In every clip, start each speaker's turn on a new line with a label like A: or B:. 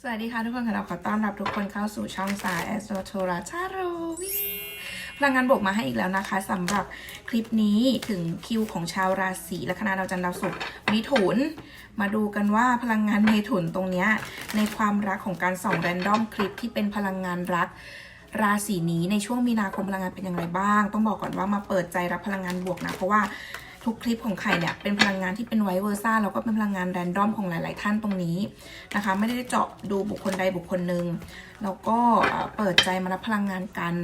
A: สวัสดีค่ะทุกคนค่ะเราขอต้อนรับทุกคนเข้าสู่ช่องสายแอสโตรโทราชาโรวิพลังงานบวกมาให้อีกแล้วนะคะสำหรับคลิปนี้ถึงคิวของชาวราศีและคณะดาวจันทร์ดาวศุกร์มิถุน มาดูกันว่าพลังงานเมถุนตรงเนี้ยในความรักของการส่องแรนดอมคลิปที่เป็นพลังงานรักราศีนี้ในช่วงมีนาคมพลังงานเป็นอย่างไรบ้าง ต้องบอกก่อนว่ามาเปิดใจรับพลังงานบวกนะ เพราะว่า ทุกคลิปของใครเนี่ยเป็นพลังงานที่เป็นไวเวอร์ซ่าแล้วก็เป็นพลังงานแรนดอมของหลาย ๆ ท่านตรงนี้นะคะ ไม่ได้เจาะดูบุคคลใดบุคคลหนึ่งแล้วก็เอ่อเปิดใจมารับพลังงานกัน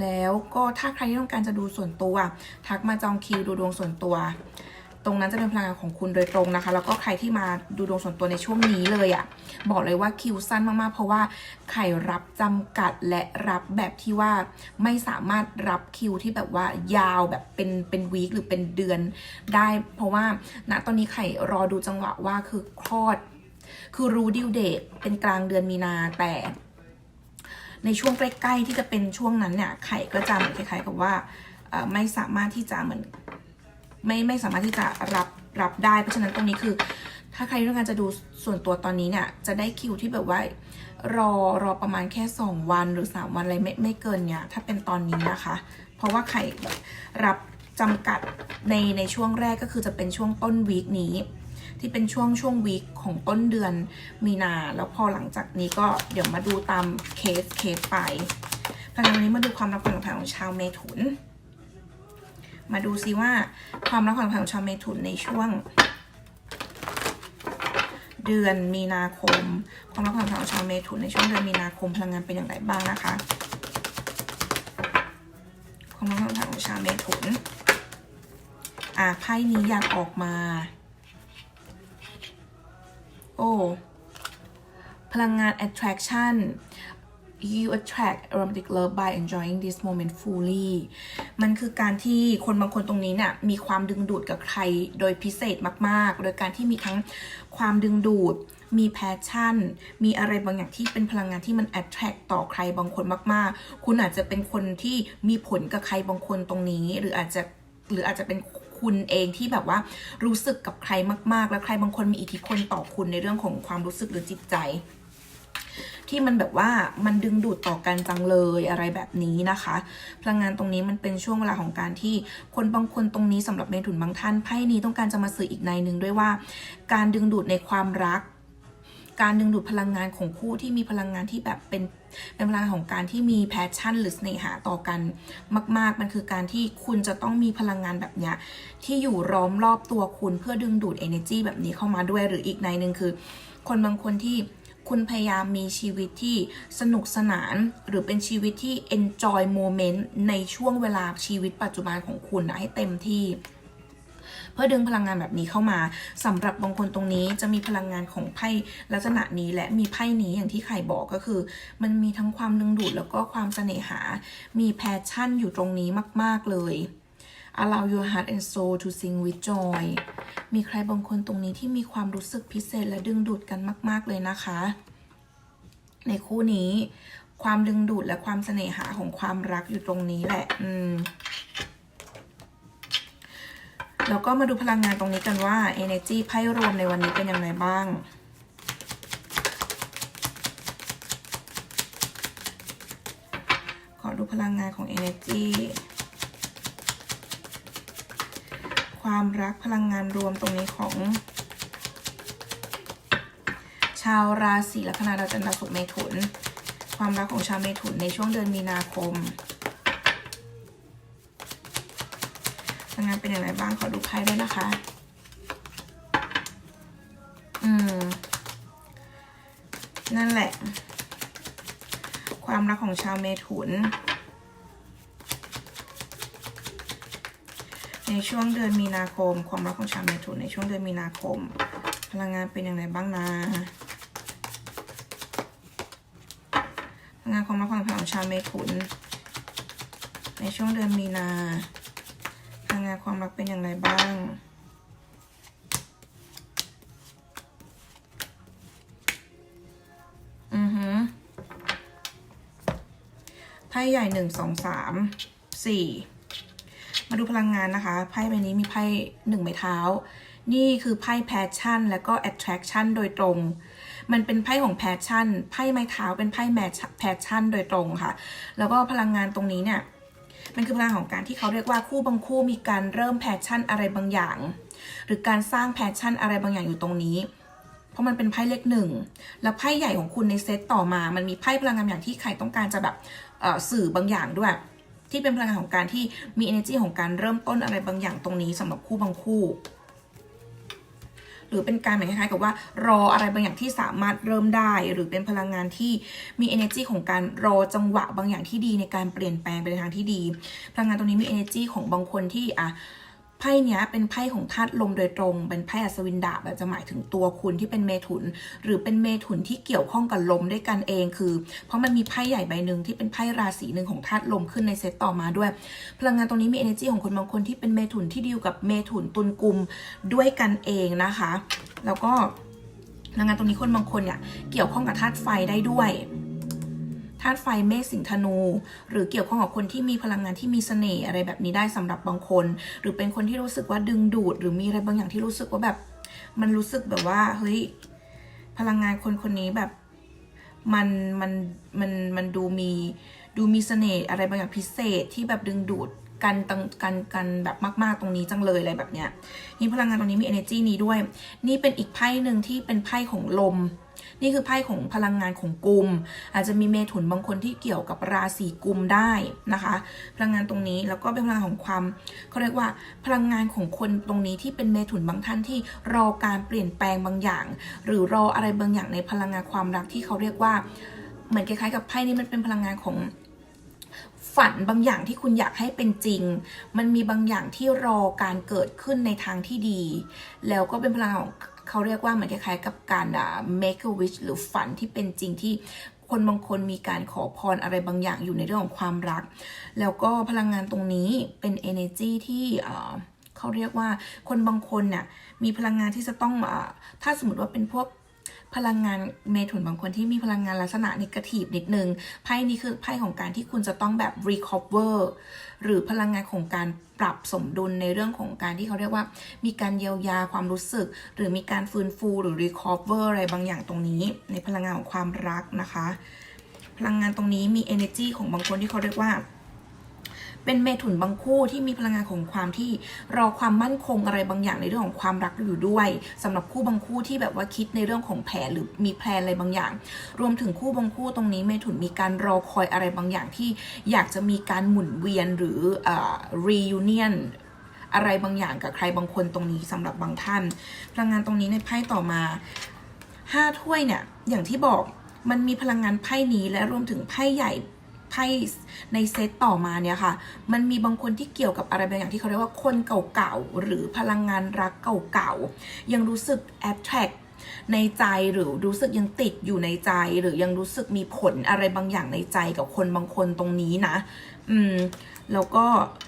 A: แล้วก็ถ้าใครที่ต้องการจะดูส่วนตัว ทักมาจองคิวดูดวงส่วนตัว ตรงนั้นจะเป็นพลังงานของคุณโดยตรงนะคะ แล้วก็ใครที่มาดูดวงส่วนตัวในช่วงนี้เลยอะ่ะ บอกเลยว่าคิวสั้นมากๆ เพราะว่าไข่รับจำกัดและรับแบบที่ว่าไม่สามารถรับคิวที่แบบว่ายาวแบบเป็นเป็นวีคหรือเป็นเดือนได้ เพราะว่าณตอนนี้ไข่รอดูจังหวะว่าคือคลอด คือรู้ดิวเดทเป็นกลางเดือนมีนาแต่ในช่วงใกล้ ๆ ที่จะเป็นช่วงนั้นเนี่ยไข่ก็จะเหมือนคล้ายๆกับว่าไม่สามารถที่จะเหมือน ไม่ไม่สามารถที่จะรับรับได้ เพราะฉะนั้นตรงนี้คือ ถ้าใครต้องการจะดูส่วนตัวตอนนี้เนี่ยจะได้คิวที่แบบว่ารอรอประมาณแค่ 2 วันหรือ 3 วันอะไรไม่ไม่เกินเนี่ยถ้าเป็นตอนนี้นะคะ เพราะว่าใครแบบรับจำกัดในในช่วงแรกก็คือจะเป็นช่วงต้นวีคนี้ ที่เป็นช่วงช่วงวีคของต้นเดือนมีนา แล้วพอหลังจากนี้ก็เดี๋ยวมาดูตามเคสเคสไปพลังงานวันนี้มาดูความรับความสัมพันธ์ของชาวเมถุน มาดูซิว่าความรักความสัมพันธ์ของชาวเมถุนในช่วง เดือนมีนาคม ความรักความสัมพันธ์ของชาวเมถุนในช่วงเดือนมีนาคมพลังงานเป็นอย่างไรบ้างนะคะ ความรักความสัมพันธ์ของชาวเมถุนอะไพ่นี้อยากออกมา โอ้พลังงาน attraction you attract romantic love by enjoying this moment fully มันคือการที่คนบางคนตรงนี้เนี่ยมีความดึงดูดกับใครโดยพิเศษมาก ๆ โดยการที่มีทั้งความดึงดูด มีแพชชั่น มีอะไรบางอย่างที่เป็นพลังงานที่มัน attract ต่อใครบางคนมาก ๆ คุณอาจจะเป็นคนที่มีผลกับใครบางคนตรงนี้ หรืออาจจะหรืออาจจะเป็นคุณเองที่แบบว่ารู้สึกกับใครมาก ๆ แล้วใครบางคนมีอิทธิพลต่อคุณในเรื่องของความรู้สึกหรือจิตใจ ที่มันแบบว่ามันดึงดูดต่อกันจังเลยอะไรแบบนี้นะคะ พลังงานตรงนี้มันเป็นช่วงเวลาของการที่คนบางคนตรงนี้สำหรับเมถุนบางท่านไพ่นี้ต้องการจะมาสื่ออีกในหนึ่งด้วยว่า การดึงดูดในความรัก การดึงดูดพลังงานของคู่ที่มีพลังงานที่แบบเป็นเป็นพลังงานของการที่มีแพชชั่นหรือเสน่หาต่อกันมาก ๆ มันคือการที่คุณจะต้องมีพลังงานแบบเนี้ยที่อยู่ล้อมรอบตัวคุณเพื่อดึงดูด energy แบบนี้เข้ามาด้วยหรืออีกในหนึ่งคือ คนบางคนที่ คุณพยายามมีชีวิตที่สนุกสนาน หรือเป็นชีวิตที่ enjoy moment ในช่วงเวลาชีวิตปัจจุบันของคุณนะให้เต็มที่เพื่อดึงพลังงานแบบนี้เข้ามาสำหรับบางคนตรงนี้จะมีพลังงานของไพ่ลักษณะนี้และมีไพ่นี้อย่างที่ไข่บอกก็คือ มันมีทั้งความดึงดูดแล้วก็ความเสน่หา มีแพชชั่นอยู่ตรงนี้มาก ๆเลย allow your heart and soul to sing with joy มีใครบางคนตรงนี้ที่มีความรู้สึกพิเศษและดึงดูดกันมาก ๆ เลยนะคะ ในคู่นี้ ความดึงดูดและความเสน่หาของความรักอยู่ตรงนี้แหละ อืมแล้วก็มาดูพลังงานตรงนี้กันว่า energy ไพ่รวมในวันนี้เป็นอย่างไรบ้างขอดูพลังงานของ energy ความรักพลังงานรวมตรงนี้ของ ชาวราศีลัคนาดาวจันทร์ดาวศุกร์เมถุน ความรักของชาวเมถุนในช่วงเดือนมีนาคมพลังงานเป็นอย่างไรบ้างขอดูไพ่ด้วยนะคะ อืม นั่นแหละ ความรักของชาวเมถุน ช่วงเดือนมีนาคม ความรักของชาวเมถุนในช่วงเดือนมีนาคม พลังงานเป็นอย่างไรบ้างนะพลังงานความรักความสัมพันของชาวเมถุน ในช่วงเดือนมีนาพลังงานความรักเป็นอย่างไรบ้างอือฮึไพ่ใหญ่หนึ่งสองสามสี่ มาดูพลังงานนะคะ ไพ่ใบนี้มีไพ่หนึ่งไม้เท้า นี่คือไพ่ passion แล้วก็ attraction โดยตรง มันเป็นไพ่ของแพชชั่น ไพ่ไม้เท้าเป็นไพ่แมชแพชชั่นโดยตรงค่ะ แล้วก็พลังงานตรงนี้เนี่ย มันคือพลังของการที่เขาเรียกว่าคู่บางคู่มีการเริ่มแพชชั่นอะไรบางอย่าง หรือการสร้างแพชชั่นอะไรบางอย่างอยู่ตรงนี้เพราะมันเป็นไพ่เลขหนึ่ง แล้วไพ่ใหญ่ของคุณในเซตต่อมา มันมีไพ่พลังงานอย่างที่ใครต้องการจะแบบสื่อบางอย่างด้วย ที่เป็นพลังงานของการที่มี energy ของการเริ่มต้นอะไรบางอย่างตรงนี้สำหรับคู่บางคู่ หรือเป็นการเหมือนคล้ายๆกับว่ารออะไรบางอย่างที่สามารถเริ่มได้ หรือเป็นพลังงานที่มี energy ของการรอจังหวะบางอย่างที่ดีในการเปลี่ยนแปลงไปในทางที่ดี พลังงานตรงนี้มี energy ของบางคนที่อะ ไพ่เนี้ยเป็นไพ่ของธาตุลมโดยตรง เป็นไพ่อัศวินดาบจะหมายถึงตัวคุณที่เป็นเมถุน หรือเป็นเมถุนที่เกี่ยวข้องกับลมด้วยกันเองคือ เพราะมันมีไพ่ใหญ่ใบหนึ่งที่เป็นไพ่ราศีหนึ่งของธาตุลมขึ้นในเซตต่อมาด้วย พลังงานตรงนี้มี energy ของคนบางคนที่เป็นเมถุนที่ดีลกับเมถุนตุลกุมด้วยกันเองนะคะ แล้วก็พลังงานตรงนี้คนบางคนเนี่ยเกี่ยวข้องกับธาตุไฟได้ด้วยาตุไฟเมษสิงธนู หรือเกี่ยวข้องกับคนที่มีพลังงานที่มีเสน่ห์อะไรแบบนี้ได้สำหรับบางคน หรือเป็นคนที่รู้สึกว่าดึงดูด หรือมีอะไรบางอย่างที่รู้สึกว่าแบบ มันรู้สึกแบบว่าเฮ้ยพลังงานคนคนนี้แบบมันมันมันมันดูมีดูมีเสน่ห์อะไรบางอย่างพิเศษที่แบบดึงดูด กันตังกันกันแบบมาก ๆ ตรงนี้จังเลยอะไรแบบเนี้ยนี่พลังงานตรงนี้มี energy นี้ด้วย นี่เป็นอีกไพ่หนึ่งที่เป็นไพ่ของลม นี่คือไพ่ของพลังงานของกลุ่ม อาจจะมีเมถุนบางคนที่เกี่ยวกับราศีกุมได้นะคะ พลังงานตรงนี้แล้วก็เป็นพลังของความเขาเรียกว่าพลังงานของคนตรงนี้ที่เป็นเมถุนบางท่านที่รอการเปลี่ยนแปลงบางอย่าง หรือรออะไรบางอย่างในพลังงานความรักที่เขาเรียกว่าเหมือนคล้ายๆกับไพ่นี้มันเป็นพลังงานของ ฝันบางอย่างที่คุณอยากให้เป็นจริง มันมีบางอย่างที่รอการเกิดขึ้นในทางที่ดี แล้วก็เป็นพลังของเขาเรียกว่าเหมือนคล้ายๆกับการอ่า make a wish หรือฝันที่เป็นจริงที่คนบางคนมีการขอพรอะไรบางอย่างอยู่ในเรื่องของความรัก แล้วก็พลังงานตรงนี้เป็น energy ที่อ่าเขาเรียกว่าคนบางคนเนี่ยมีพลังงานที่จะต้องอาถ้าสมมติว่าเป็นพวก พลังงานเมถุนบางคนที่มีพลังงานลักษณะนิเกทีฟนิดนึงไพ่นี้คือไพ่ของการที่คุณจะต้องแบบ recover หรือพลังงานของการปรับสมดุลในเรื่องของการที่เขาเรียกว่า มีการเยียวยาความรู้สึก หรือมีการฟื้นฟูหรือ recover อะไรบางอย่างตรงนี้ ในพลังงานของความรักนะคะ พลังงานตรงนี้มี energy ของบางคนที่เขาเรียกว่า เป็นเมถุนบางคู่ที่มีพลังงานของความที่รอความมั่นคงอะไรบางอย่างในเรื่องของความรักอยู่ด้วยสำหรับคู่บางคู่ที่แบบว่าคิดในเรื่องของแผนหรือมีแพลนอะไรบางอย่าง รวมถึงคู่บางคู่ตรงนี้เมถุนมีการรอคอยอะไรบางอย่างที่อยากจะมีการหมุนเวียนหรือเอ่อ reunion อะไรบางอย่างกับใครบางคนตรงนี้สำหรับบางท่าน พลังงานตรงนี้ในไพ่ต่อมาห้าถ้วยเนี่ยอย่างที่บอกมันมีพลังงานไพ่นี้และรวมถึงไพ่ใหญ่ ไพ่ในเซตต่อมาเนี่ยค่ะ มันมีบางคนที่เกี่ยวกับอะไรบางอย่างที่เขาเรียกว่าคนเก่าๆ หรือพลังงานรักเก่าๆ ยังรู้สึก attract ในใจหรือรู้สึกยังติดอยู่ในใจ หรือยังรู้สึกมีผลอะไรบางอย่างในใจกับคนบางคนตรงนี้นะ อืมแล้วก็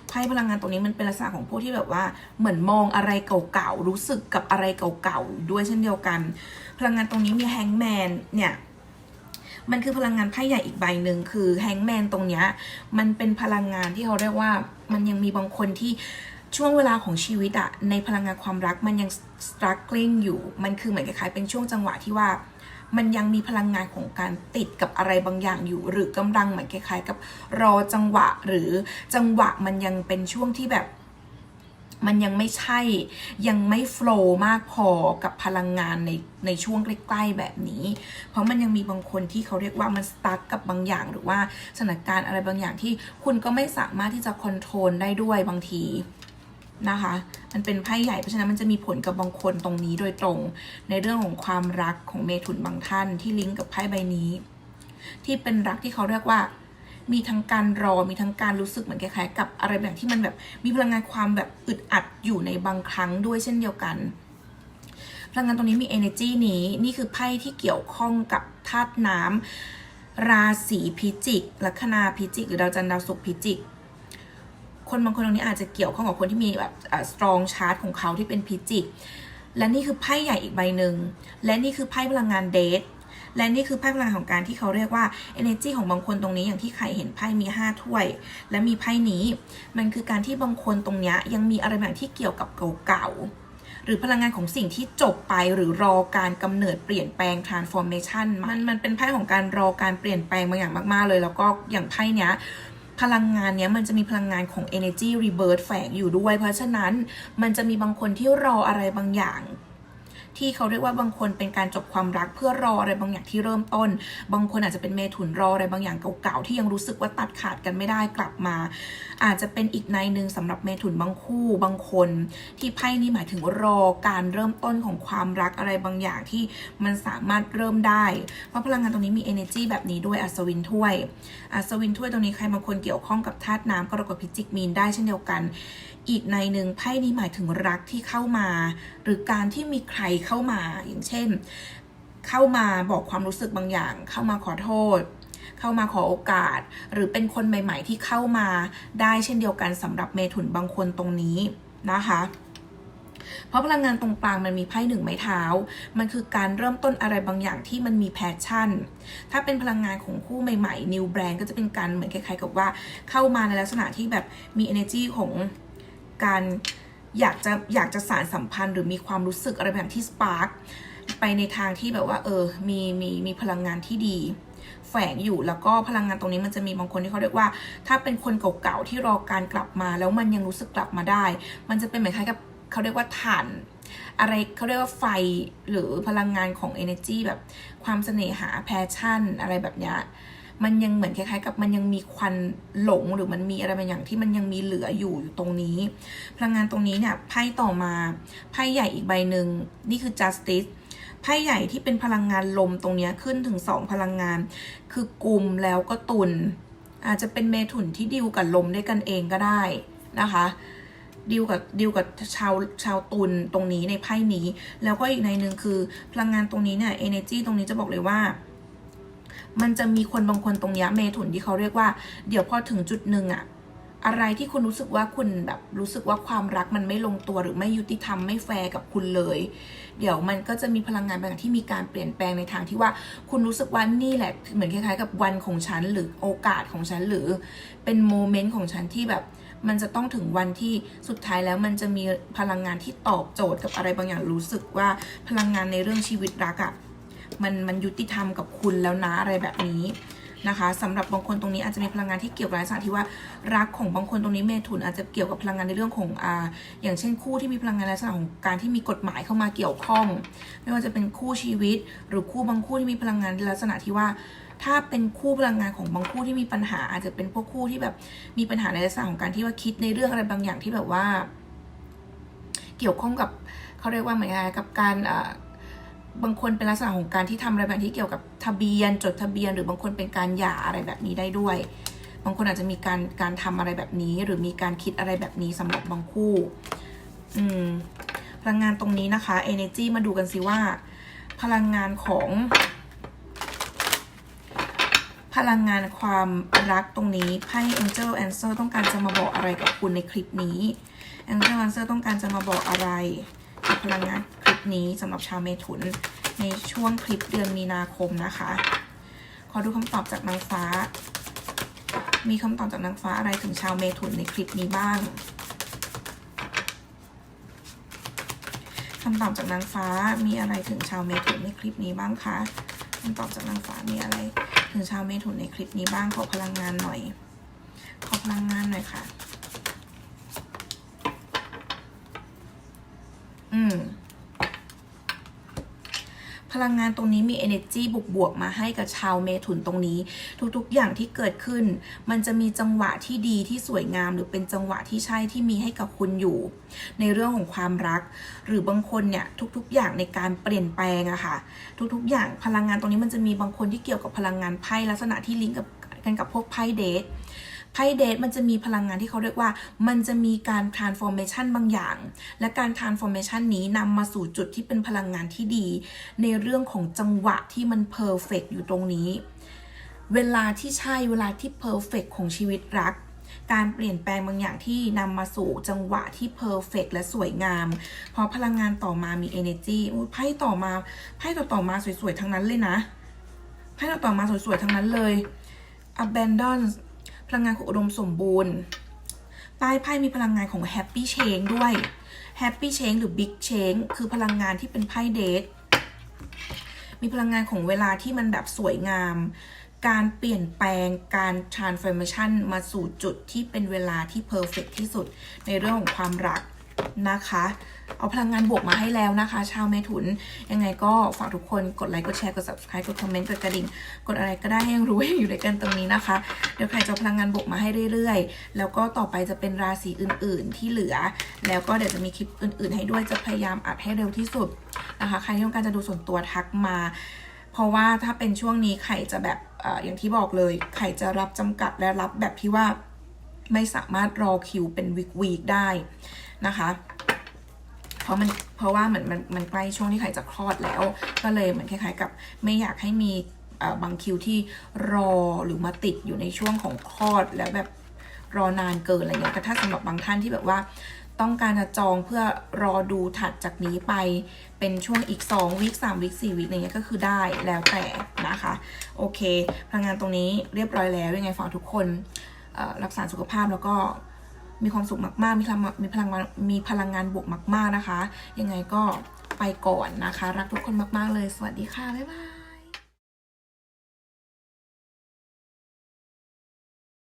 A: ไพ่พลังงานตรงนี้มันเป็นลักษณะของพวกที่แบบว่า เหมือนมองอะไรเก่าๆรู้สึกกับอะไรเก่าๆด้วยเช่นเดียวกัน พลังงานตรงนี้มีแฮงแมนเนี่ย มันคือพลังงานไพ่ใหญ่อีกใบหนึ่งคือแฮงแมนตรงเนี้ยมันเป็นพลังงานที่เขาเรียกว่ามันยังมีบางคนที่ช่วงเวลาของชีวิตอะในพลังงานความรักมันยัง struggling อยู่ มันคือเหมือนคล้ายๆเป็นช่วงจังหวะที่ว่า มันยังมีพลังงานของการติดกับอะไรบางอย่างอยู่ หรือกำลังเหมือนคล้ายๆ กับรอจังหวะหรือจังหวะมันยังเป็นช่วงที่แบบ มันยังไม่ใช่ยังไม่โฟล์มากพอกับพลังงานในในช่วงใกล้ๆแบบนี้ เพราะมันยังมีบางคนที่เขาเรียกว่ามันสตั๊กกับบางอย่างหรือว่าสถานการณ์อะไรบางอย่างที่คุณก็ไม่สามารถที่จะคอนโทรลได้ด้วยบางทีนะคะ มันเป็นไพ่ใหญ่เพราะฉะนั้นมันจะมีผลกับบางคนตรงนี้โดยตรง ในเรื่องของความรักของเมถุนบางท่านที่ลิงก์กับไพ่ใบนี้ ที่เป็นรักที่เขาเรียกว่า มีทั้งการรอมีทั้งการรู้สึกเหมือนคล้ายๆกับอะไรแบบที่มันแบบมีพลังงานความแบบอึดอัดอยู่ในบางครั้งด้วยเช่นเดียวกัน พลังงานตรงนี้มี energy นี้นี่คือไพ่ที่เกี่ยวข้องกับธาตุน้ำราศีพิจิก ลัคนาพิจิก หรือดาวจันทร์ดาวศุกร์พิจิกคนบางคนตรงนี้อาจจะเกี่ยวข้องกับคนที่มีแบบ strong chart ของเขาที่เป็นพิจิก และนี่คือไพ่ใหญ่อีกใบหนึ่ง และนี่คือไพ่พลังงานเดท และนี่คือไพ่พลังของการที่เขาเรียกว่า energy ของบางคนตรงนี้อย่างที่ใครเห็นไพ่มี 5 ถ้วย และมีไพ่นี้ มันคือการที่บางคนตรงนี้ยังมีอะไรบางที่เกี่ยวกับเก่าๆหรือพลังงานของสิ่งที่จบไปหรือรอการกำเนิดเปลี่ยนแปลง transformation มันมันเป็นไพ่ของการรอการเปลี่ยนแปลงบางอย่างมาก ๆ เลย แล้วก็อย่างไพ่เนี้ยพลังงานเนี้ยมันจะมีพลังงานของ energy rebirth แฝงอยู่ด้วย เพราะฉะนั้นมันจะมีบางคนที่รออะไรบางอย่าง ที่เขาเรียกว่าบางคนเป็นการจบความรักเพื่อรออะไรบางอย่างที่เริ่มต้น บางคนอาจจะเป็นเมถุนรออะไรบางอย่างเก่าๆที่ยังรู้สึกว่าตัดขาดกันไม่ได้กลับมา อาจจะเป็นอีกในหนึ่งสำหรับเมถุนบางคู่บางคน ที่ไพ่นี้หมายถึงรอการเริ่มต้นของความรักอะไรบางอย่างที่มันสามารถเริ่มได้ เพราะพลังงานตรงนี้มี energy แบบนี้ด้วยอัศวินถ้วยอัศวินถ้วยตรงนี้ใครบางคนเกี่ยวข้องกับธาตุน้ำกรกฎพิจิกมีนได้เช่นเดียวกัน อีกในหนึ่งไพ่นี้หมายถึงรักที่เข้ามา หรือการที่มีใครเข้ามาอย่างเช่น เข้ามาบอกความรู้สึกบางอย่าง เข้ามาขอโทษ เข้ามาขอโอกาส หรือเป็นคนใหม่ ๆ ที่เข้ามาได้เช่นเดียวกันสำหรับเมถุนบางคนตรงนี้นะคะเพราะพลังงานตรงกลางมันมีไพ่หนึ่งไม้เท้า มันคือการเริ่มต้นอะไรบางอย่างที่มันมีแพชชั่น ถ้าเป็นพลังงานของคู่ใหม่ๆ new brand ก็จะเป็นการเหมือนคล้ายๆกับว่าเข้ามาในลักษณะที่แบบมี energy ของ การอยากจะอยากจะสารสัมพันธ์หรือมีความรู้สึกอะไรแบบที่ spark ไปในทางที่แบบว่า เออ มีมีมีพลังงานที่ดี แฝงอยู่แล้วก็พลังงานตรงนี้มันจะมีบางคนที่เขาเรียกว่า ถ้าเป็นคนเก่าๆที่รอการกลับมา แล้วมันยังรู้สึกกลับมาได้ มันจะเป็นเหมือนคล้ายกับเขาเรียกว่าถ่านอะไรเขาเรียกว่าไฟหรือพลังงานของ energy แบบความเสน่หาแพชชั่น อะไรแบบเนี้ย มันยังเหมือนคล้ายๆ กับมันยังมีควันหลงหรือมันมีอะไรบางอย่างที่มันยังมีเหลืออยู่อยู่ตรงนี้ พลังงานตรงนี้เนี่ยไพ่ต่อมาไพ่ใหญ่อีกใบหนึ่งนี่คือ justice ไพ่ใหญ่ที่เป็นพลังงานลมตรงนี้ขึ้นถึงสองพลังงาน คือกลุ่มแล้วก็ตุน อาจจะเป็นเมถุนที่ดิวกับลมด้วยกันเองก็ได้นะคะดิวกับดิวกับชาวชาวตุลตรงนี้ในไพ่นี้ แล้วก็อีกในหนึ่งคือพลังงานตรงนี้เนี่ย energy ตรงนี้จะบอกเลยว่า มันจะมีคนบางคนตรงนี้เมถุนที่เขาเรียกว่า เดี๋ยวพอถึงจุดหนึ่งอะอะไรที่คุณรู้สึกว่าคุณแบบรู้สึกว่าความรักมันไม่ลงตัวหรือไม่ยุติธรรมไม่แฟร์กับคุณเลย เดี๋ยวมันก็จะมีพลังงานบางอย่างที่มีการเปลี่ยนแปลงในทางที่ว่าคุณรู้สึกว่านี่แหละเหมือนคล้ายๆ กับวันของฉันหรือโอกาสของฉันหรือเป็นโมเมนต์ของฉันที่แบบมันจะต้องถึงวันที่สุดท้ายแล้วมันจะมีพลังงานที่ตอบโจทย์กับอะไรบางอย่างรู้สึกว่าพลังงานในเรื่องชีวิตรักอะ่ะ มันมันยุติธรรมกับคุณแล้วนะอะไรแบบนี้นะคะสำหรับบางคนตรงนี้อาจจะมีพลังงานที่เกี่ยวกับลักษณะที่ว่ารักของบางคนตรงนี้เมถุนอาจจะเกี่ยวกับพลังงานในเรื่องของอ่าอย่างเช่นคู่ที่มีพลังงานในลักษณะของการที่มีกฎหมายเข้ามาเกี่ยวข้อง ไม่ว่าจะเป็นคู่ชีวิต หรือคู่บางคู่ที่มีพลังงานในลักษณะที่ว่า ถ้าเป็นคู่พลังงานของบางคู่ที่มีปัญหา อาจจะเป็นพวกคู่ที่แบบมีปัญหาในลักษณะของการที่ว่าคิดในเรื่องอะไรบางอย่างที่แบบว่า เกี่ยวข้องกับเขาเรียกว่าเหมือนกับการอ่า บางคนเป็นลักษณะของการที่ทำอะไรแบบที่เกี่ยวกับทะเบียนจดทะเบียน หรือบางคนเป็นการหย่าอะไรแบบนี้ได้ด้วย บางคนอาจจะมีการการทำอะไรแบบนี้ หรือมีการคิดอะไรแบบนี้สำหรับบางคู่ อืมพลังงานตรงนี้นะคะ energy มาดูกันสิว่า พลังงานของ พลังงานความรักตรงนี้ไพ่ Angel Answer ต้องการจะมาบอกอะไรกับคุณในคลิปนี้ Angel Answer ต้องการจะมาบอกอะไรกับพลังงาน นี้สำหรับชาวเมถุนในช่วงคลิปเดือนมีนาคมนะคะ ขอดูคำตอบจากนางฟ้า มีคำตอบจากนางฟ้าอะไรถึงชาวเมถุนในคลิปนี้บ้างคำตอบจากนางฟ้ามีอะไรถึงชาวเมถุนในคลิปนี้บ้างคะคำตอบจากนางฟ้ามีอะไร ถึงชาวเมถุนในคลิปนี้บ้างขอพลังงานหน่อย ขอพลังงานหน่อยค่ะ อืม พลังงานตรงนี้มี energy บวกบวกๆมาให้กับชาวเมถุนตรงนี้ ทุกๆ อย่างที่เกิดขึ้น มันจะมีจังหวะที่ดีที่สวยงาม หรือเป็นจังหวะที่ใช่ที่มีให้กับคุณอยู่ ในเรื่องของความรัก หรือบางคนเนี่ยทุกๆ อย่างในการเปลี่ยนแปลงอะค่ะ ทุกๆ อย่างพลังงานตรงนี้มันจะมีบางคนที่เกี่ยวกับพลังงานไพ่ลักษณะที่ลิงก์กับกันกับพวกไพ่เดท ไพ่เดทมันจะมีพลังงานที่เขาเรียกว่า มันจะมีการ transformation บางอย่าง และการ transformation นี้นำมาสู่จุดที่เป็นพลังงานที่ดี ในเรื่องของจังหวะที่มัน perfect อยู่ตรงนี้ เวลาที่ใช่เวลาที่ perfect ของชีวิตรักการเปลี่ยนแปลงบางอย่างที่นำมาสู่จังหวะที่ perfect และสวยงาม เพราะพลังงานต่อมามี energy ไพ่ต่อมาไพ่ต่อต่อมาสวยๆ ทั้งนั้นเลยนะ ไพ่ต่อต่อมาสวยๆ ทั้งนั้นเลย abandon พลังงานของอุดมสมบูรณ์ใต้ไพ่มีพลังงานของแฮปปี้เชงด้วยแฮปปี้เชงหรือบิ๊กเชงคือพลังงานที่เป็นไพ่เดทมีพลังงานของเวลาที่มันแบบสวยงาม การเปลี่ยนแปลงการ transformation มาสู่จุดที่เป็นเวลาที่เพอร์เฟกที่สุดในเรื่องของความรัก นะคะ เอาพลังงานบวกมาให้แล้วนะคะ ชาวเมถุน ยังไงก็ฝากทุกคนกดไลค์ กดแชร์ กด subscribe กดคอมเมนต์ กดกระดิ่ง กดอะไรก็ได้ให้รู้ให้อยู่ด้วยกันตรงนี้นะคะ เดี๋ยวใครจะพลังงานบวกมาให้เรื่อยๆ แล้วก็ต่อไปจะเป็นราศีอื่นๆที่เหลือ แล้วก็เดี๋ยวจะมีคลิปอื่น ๆ ให้ด้วย จะพยายามอัดให้เร็วที่สุดนะคะ ใครที่ต้องการจะดูส่วนตัวทักมา เพราะว่าถ้าเป็นช่วงนี้ไข่จะแบบออย่างที่บอกเลย ไข่จะรับจำกัดและรับแบบที่ว่าไม่สามารถรอคิวเป็นวีควีคได้ นะคะ เพราะมันเพราะว่าเหมือนมันมันใกล้ช่วงที่ไข่จะคลอดแล้ว ก็เลยเหมือนคล้ายๆกับไม่อยากให้มีบางคิวที่รอหรือมาติดอยู่ในช่วงของคลอดแล้วแบบรอนานเกินอะไรเงี้ยแต่ถ้าสำหรับบางท่านที่แบบว่าต้องการจะจองเพื่อรอดูถัดจากนี้ไปเป็นช่วงอีก 2 วิค3วิค4วิคอะไรเงี้ยก็คือได้แล้วแต่นะคะ โอเค พลังงานตรงนี้เรียบร้อยแล้วยังไงฝากทุกคนรักษาสุขภาพแล้วก็ มีความสุขมากๆ มีพลังมีพลังมีพลังงานบวกมาก ๆนะคะ ยังไงก็ไปก่อนนะคะ รักทุกคนมาก ๆ เลย สวัสดีค่ะ บ๊ายบาย